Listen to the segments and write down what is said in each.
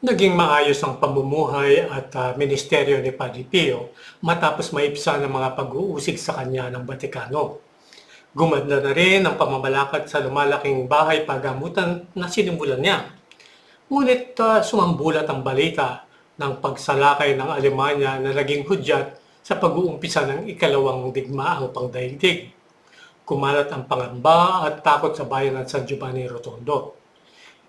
Naging maayos ang pamumuhay at ah, ministeryo ni Padre Pio matapos maipsa ng mga pag-uusig sa kanya ng Batikano. Gumanda na rin ang pamamalakad sa lumalaking bahay pagamutan na sinimulan niya. Ngunit ah, sumambulat ang balita ng pagsalakay ng Alemanya na naging hudyat sa pag-uumpisa ng ikalawang digmaang pangdaigdig. Kumalat ang pangamba at takot sa bayan ng San Giovanni Rotondo.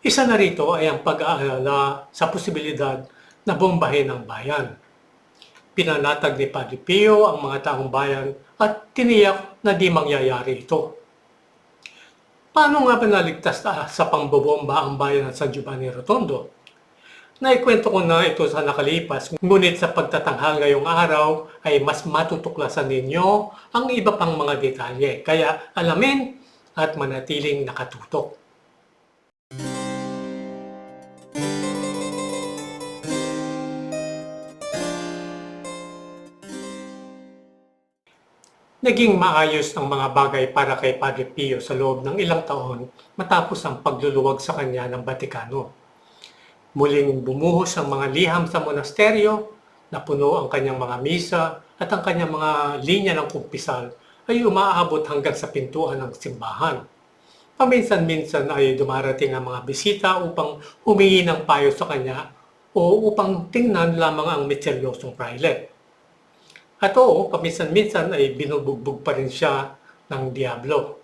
Isa na rito ay ang pag-aalala sa posibilidad na bombahin ang bayan. Pinanatag ni Padre Pio ang mga taong bayan at tiniyak na di mangyayari ito. Paano nga ba naligtas ah, sa pangbobomba ang bayan ng San Giovanni Rotondo? Naikwento ko na ito sa nakalipas, ngunit sa pagtatanghal ngayong araw ay mas matutuklasan ninyo ang iba pang mga detalye. Kaya alamin at manatiling nakatutok. Naging maayos ang mga bagay para kay Padre Pio sa loob ng ilang taon matapos ang pagluluwag sa kanya ng Batikano. Muling bumuhos ang mga liham sa monasteryo, napuno ang kanyang mga misa at ang kanyang mga linya ng kumpisal ay umaabot hanggang sa pintuan ng simbahan. Paminsan-minsan ay dumarating ang mga bisita upang humingi ng payo sa kanya o upang tingnan lamang ang misteryosong praile. At oo, paminsan-minsan ay binubugbog pa rin siya ng Diablo.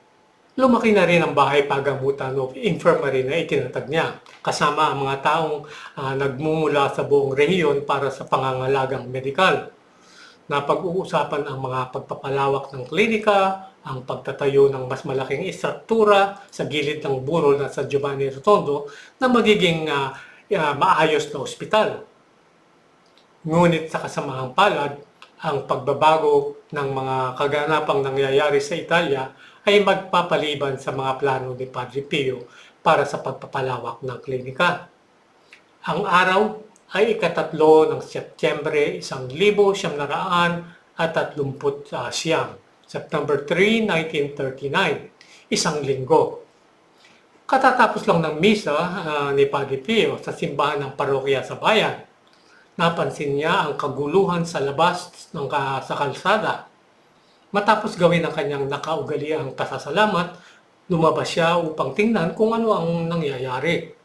Lumaki na rin ang bahay pagamutan o infirmary na itinatag niya, kasama ang mga taong ah, nagmumula sa buong rehiyon para sa pangangalagang medikal. Napag-uusapan ang mga pagpapalawak ng klinika, ang pagtatayo ng mas malaking istruktura sa gilid ng burol na sa Giovanni Rotondo na magiging ah, ah, maayos na ospital. Ngunit sa kasamahang palad, ang pagbabago ng mga kaganapang nangyayari sa Italia ay magpapaliban sa mga plano ni Padre Pio para sa pagpapalawak ng klinika. Ang araw ay ikatatlo ng Setyembre 1939 at 30 siyam, September 3, 1939, isang linggo. Katatapos lang ng misa ah, ni Padre Pio sa simbahan ng parokya sa bayan, napansin niya ang kaguluhan sa labas ng ka- sa kalsada. Matapos gawin ang kanyang nakaugaliang pasasalamat, lumabas siya upang tingnan kung ano ang nangyayari.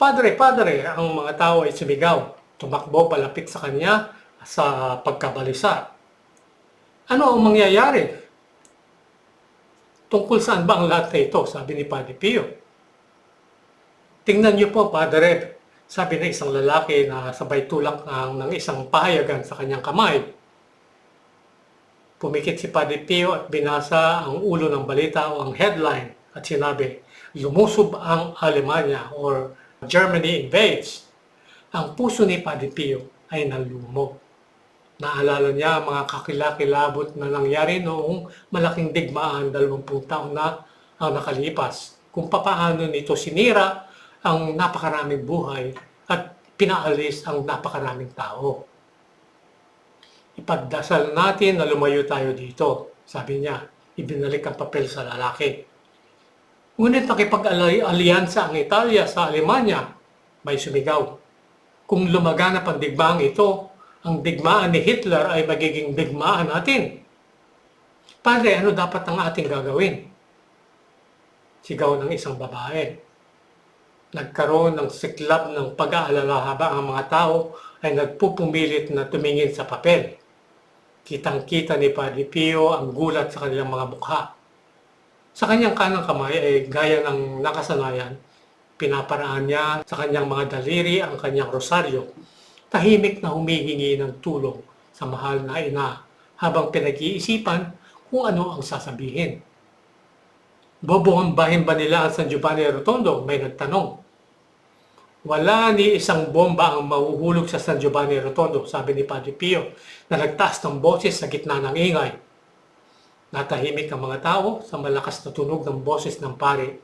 Padre, padre, ang mga tao ay sumigaw. Tumakbo palapit sa kanya sa pagkabalisa. Ano ang mangyayari? Tungkol saan ba ang lahat na ito? Sabi ni Padre Pio. Tingnan niyo po, Padre, sabi ng isang lalaki na sabay tulak ng, ng isang pahayagan sa kanyang kamay. Pumikit si Padre Pio at binasa ang ulo ng balita o ang headline at sinabi, Lumusob ang Alemanya or Germany invades. Ang puso ni Padre Pio ay nalumog. Naalala niya ang mga kakilakilabot na nangyari noong malaking digmaan 20 taon na ang nakalipas. Kung papaano nito sinira ang napakaraming buhay at pinaalis ang napakaraming tao. Ipagdasal natin na lumayo tayo dito, sabi niya. Ibinalik ang papel sa lalaki. Ngunit nakipag-alyansa ang Italia sa Alemanya, may sumigaw. Kung lumaganap ang digmaang ito, ang digmaan ni Hitler ay magiging digmaan natin. Padre, ano dapat ang ating gagawin? Sigaw ng isang babae. Nagkaroon ng siklab ng pag-aalala habang ang mga tao ay nagpupumilit na tumingin sa papel. Kitang-kita ni Padre Pio ang gulat sa kanilang mga mukha. Sa kanyang kanang kamay ay gaya ng nakasanayan, pinaparaan niya sa kanyang mga daliri ang kanyang rosaryo. Tahimik na humihingi ng tulong sa mahal na ina habang pinag-iisipan kung ano ang sasabihin. Bobombahin ba nila ang San Giovanni Rotondo? May nagtanong. Wala ni isang bomba ang mahuhulog sa San Giovanni Rotondo, sabi ni Padre Pio, na nagtaas ng boses sa gitna ng ingay. Natahimik ang mga tao sa malakas na tunog ng boses ng pare.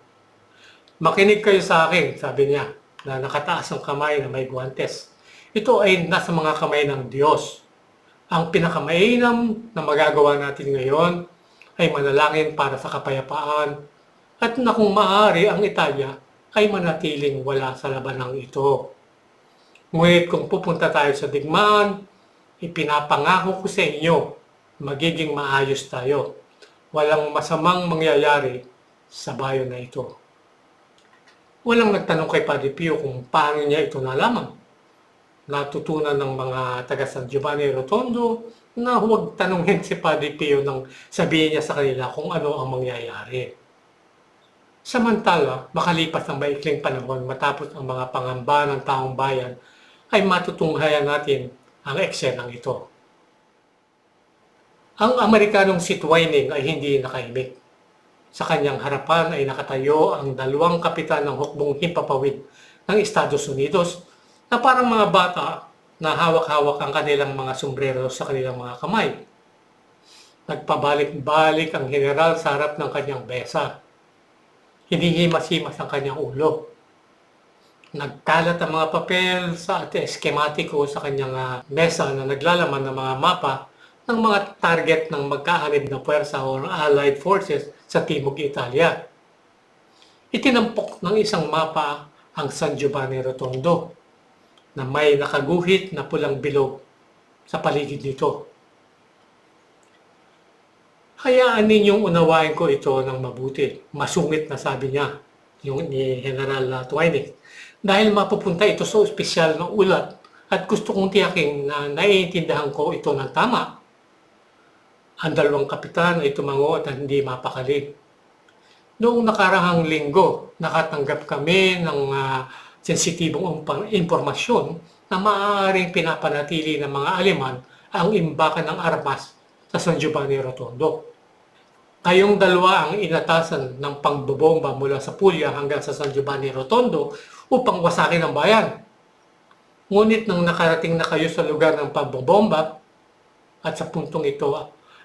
Makinig kayo sa akin, sabi niya, na nakataas ang kamay na may guwantes. Ito ay nasa mga kamay ng Diyos. Ang pinakamainam na magagawa natin ngayon ay manalangin para sa kapayapaan at na kung maaari ang Italia ay manatiling wala sa labanang ito. Ngunit kung pupunta tayo sa digmaan, ipinapangako ko sa inyo, magiging maayos tayo. Walang masamang mangyayari sa bayan na ito. Walang nagtanong kay Padre Pio kung paano niya ito nalaman. Natutunan ng mga taga San Giovanni Rotondo na huwag tanungin si Padre Pio nang sabihin niya sa kanila kung ano ang mangyayari. Samantala, makalipas ang maikling panahon matapos ang mga pangamba ng taong bayan, ay matutunghayan natin ang eksenang ito. Ang Amerikanong si Twining ay hindi nakaimik. Sa kanyang harapan ay nakatayo ang dalawang kapitan ng hukbong himpapawid ng Estados Unidos na parang mga bata na hawak-hawak ang kanilang mga sombrero sa kanilang mga kamay. Nagpabalik-balik ang general sa harap ng kanyang besa. Hinihimas-himas ang kanyang ulo. Nagkalat ang mga papel sa at eskematiko sa kanyang ah, mesa na naglalaman ng mga mapa ng mga target ng magkaanib na puwersa o Allied Forces sa Timog Italia. Itinampok ng isang mapa ang San Giovanni Rotondo na may nakaguhit na pulang bilog sa paligid nito. Hayaan ninyong unawain ko ito ng mabuti. Masungit na sabi niya, yung ni General Twining. Dahil mapupunta ito sa opisyal ng ulat at gusto kong tiyaking na naiintindihan ko ito ng tama. Ang dalawang kapitan ay tumango at hindi mapakali. Noong nakarahang linggo, nakatanggap kami ng ah, sensitibong impormasyon na maaaring pinapanatili ng mga Aleman ang imbakan ng armas sa San Giovanni Rotondo. Kayong dalawa ang inatasan ng pangbobomba mula sa Puglia hanggang sa San Giovanni Rotondo upang wasakin ang bayan. Ngunit nang nakarating na kayo sa lugar ng pagbobomba, at sa puntong ito,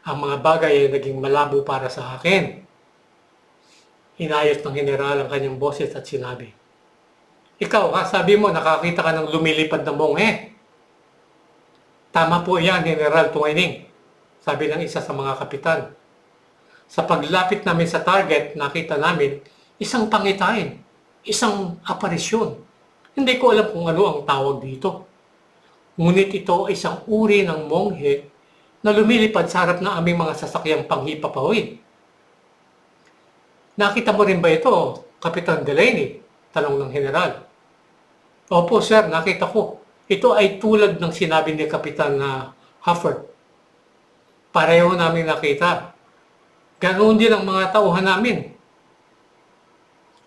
ang mga bagay ay naging malabo para sa akin. Inayos ng general ang kanyang boses at sinabi, Ikaw, ha, sabi mo, nakakita ka ng lumilipad na monghe. Tama po yan, General Twining, sabi ng isa sa mga kapitan. Sa paglapit namin sa target, nakita namin isang pangitain, isang aparisyon. Hindi ko alam kung ano ang tawag dito. Ngunit ito ay isang uri ng monghe na lumilipad sa harap ng aming mga sasakyang panghipapawid. Nakita mo rin ba ito, Kapitan Delaney? Tanong ng general. Opo sir, nakita ko. Ito ay tulad ng sinabi ni Kapitan na Hufford. Pareho namin nakita. Ganoon din ang mga tauhan namin.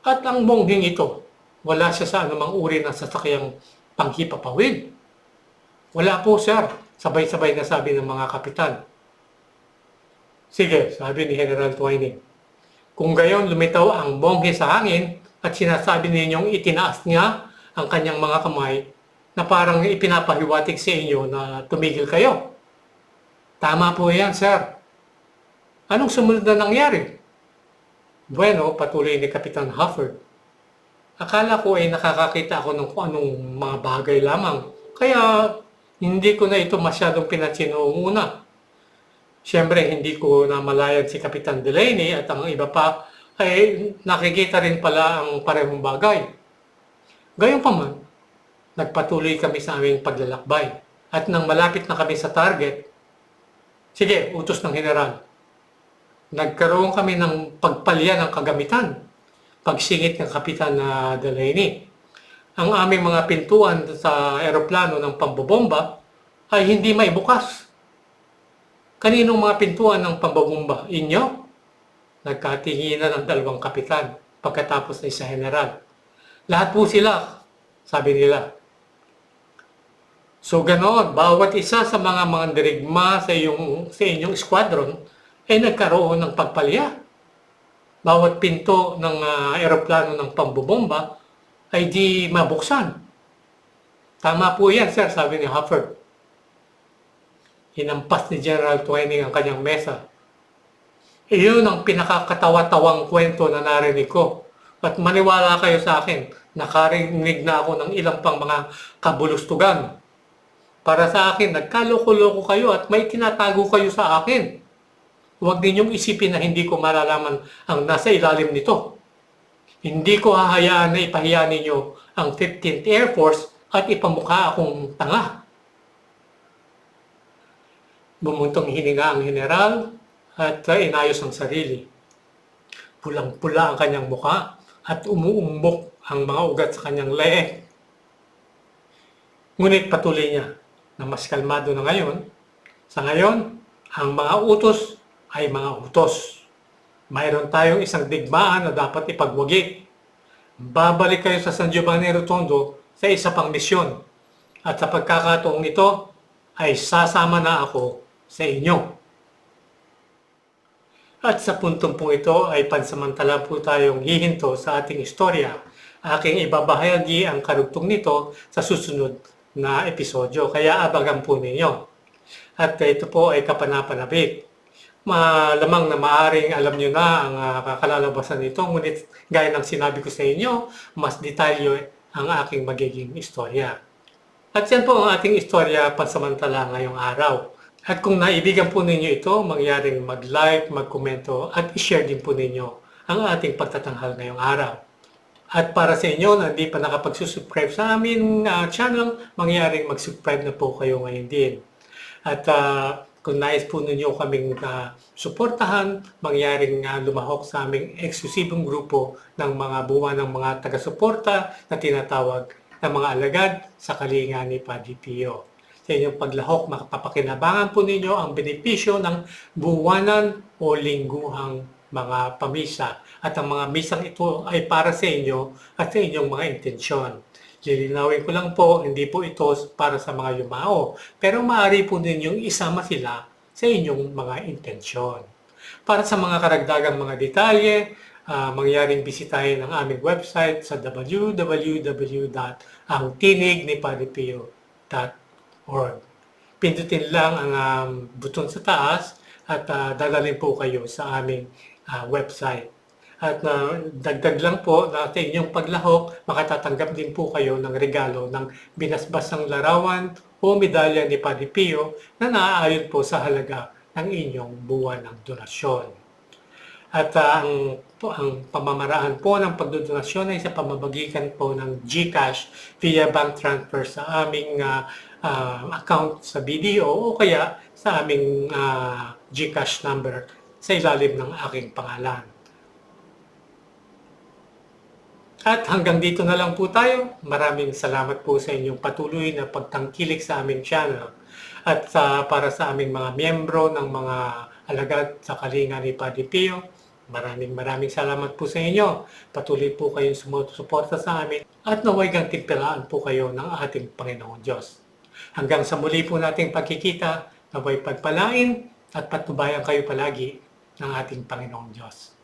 At ang monghing ito, wala siya sa anumang uri ng sasakyang panghipapawid. Wala po sir, sabay-sabay na sabi ng mga kapitan. Sige, sabi ni General Twining. Kung gayon lumitaw ang monghe sa hangin at sinasabi ninyong itinaas niya ang kanyang mga kamay na parang ipinapahiwatig sa inyo na tumigil kayo. Tama po yan, sir. Anong sumunod na nangyari? Bueno, patuloy ni Kapitan Hufford. Akala ko ay nakakakita ako ng kung anong mga bagay lamang. Kaya hindi ko na ito masyadong pinansin noong una. Siyempre, hindi ko na malayan si Kapitan Delaney at ang iba pa ay nakikita rin pala ang parehong bagay. Gayunpaman, nagpatuloy kami sa aming paglalakbay. At nang malapit na kami sa target, sige, utos ng general. Nagkaroon kami ng pagpalya ng kagamitan. Pagsingit ng Kapitan na Delaney. Ang aming mga pintuan sa eroplano ng pambobomba ay hindi maibukas. Kaninong mga pintuan ng pambobomba? Inyo? Nagkatinginan ang dalawang kapitan pagkatapos ng isa general. Lahat po sila, sabi nila. So ganoon, bawat isa sa mga mga dirigma sa iyong, sa inyong squadron ay nagkaroon ng pagpalya. Bawat pinto ng uh, eroplano ng pambobomba ay di mabuksan. Tama po yan, sir, sabi ni Hufford. Hinampas ni General Twining ang kanyang mesa. Iyon ang pinakakatawa-tawang kwento na narinig ko. At maniwala kayo sa akin, nakarinig na ako ng ilang pang mga kabulustugan. Para sa akin, nagkaloko-loko kayo at may tinatago kayo sa akin. Huwag ninyong isipin na hindi ko malalaman ang nasa ilalim nito. Hindi ko hahayaan na ipahiya ninyo ang 15th Air Force at ipamukha akong tanga. Bumuntong hininga ang general at inayos ang sarili. Pulang-pula ang kanyang muka at umuumbok ang mga ugat sa kanyang leeg. Ngunit patuloy niya na mas kalmado na ngayon. Sa ngayon, ang mga utos ay mga utos. Mayroon tayong isang digmaan na dapat ipagwagi. Babalik kayo sa San Giovanni Rotondo sa isa pang misyon. At sa pagkakataong ito, ay sasama na ako sa inyo. At sa puntong po ito ay pansamantala po tayong hihinto sa ating istorya. Aking ibabahagi ang karugtong nito sa susunod na episodyo. Kaya abagan po ninyo. At ito po ay kapanapanabik. Malamang na maaring alam nyo na ang uh, kakalalabasan nito. Ngunit gaya ng sinabi ko sa inyo, mas detalyo ang aking magiging istorya. At yan po ang ating istorya pansamantala ngayong araw. At kung naibigan po ninyo ito, mangyaring mag-like, mag-komento at i-share din po ninyo ang ating pagtatanghal ngayong araw. At para sa inyo na hindi pa nakapagsusubscribe sa aming uh, channel, mangyaring mag-subscribe na po kayo ngayon din. At uh, kung nais po ninyo kaming uh, suportahan, mangyaring uh, lumahok sa aming eksklusibong grupo ng mga buwan ng mga taga-suporta na tinatawag na mga alagad sa kalinga ni Padre Pio sa inyong paglahok, makapapakinabangan po ninyo ang benepisyo ng buwanan o lingguhang mga pamisa. At ang mga misang ito ay para sa inyo at sa inyong mga intensyon. Lilinawin ko lang po, hindi po ito para sa mga yumao, pero maaari po ninyong isama sila sa inyong mga intensyon. Para sa mga karagdagang mga detalye, uh, mangyaring bisitahin ang aming website sa www.angtinignipadipio.com org. Pindutin lang ang um, buton sa taas at uh, dadalhin po kayo sa aming uh, website. At uh, dagdag lang po na sa inyong paglahok, makatatanggap din po kayo ng regalo ng binasbasang larawan o medalya ni Padre Pio na naaayon po sa halaga ng inyong buwan ng donasyon. At uh, ang, po, ang pamamaraan po ng pagdodonasyon ay sa pamamagitan po ng GCash via bank transfer sa aming uh, uh, account sa BDO o kaya sa aming uh, GCash number sa ilalim ng aking pangalan. At hanggang dito na lang po tayo. Maraming salamat po sa inyong patuloy na pagtangkilik sa aming channel. At uh, para sa aming mga miyembro ng mga alagad sa kalinga ni Padre Pio, maraming maraming salamat po sa inyo. Patuloy po kayong sumusuporta sa amin at naway gantimpalaan po kayo ng ating Panginoon Diyos. Hanggang sa muli po nating pagkikita, naway pagpalain at patubayan kayo palagi ng ating Panginoong Diyos.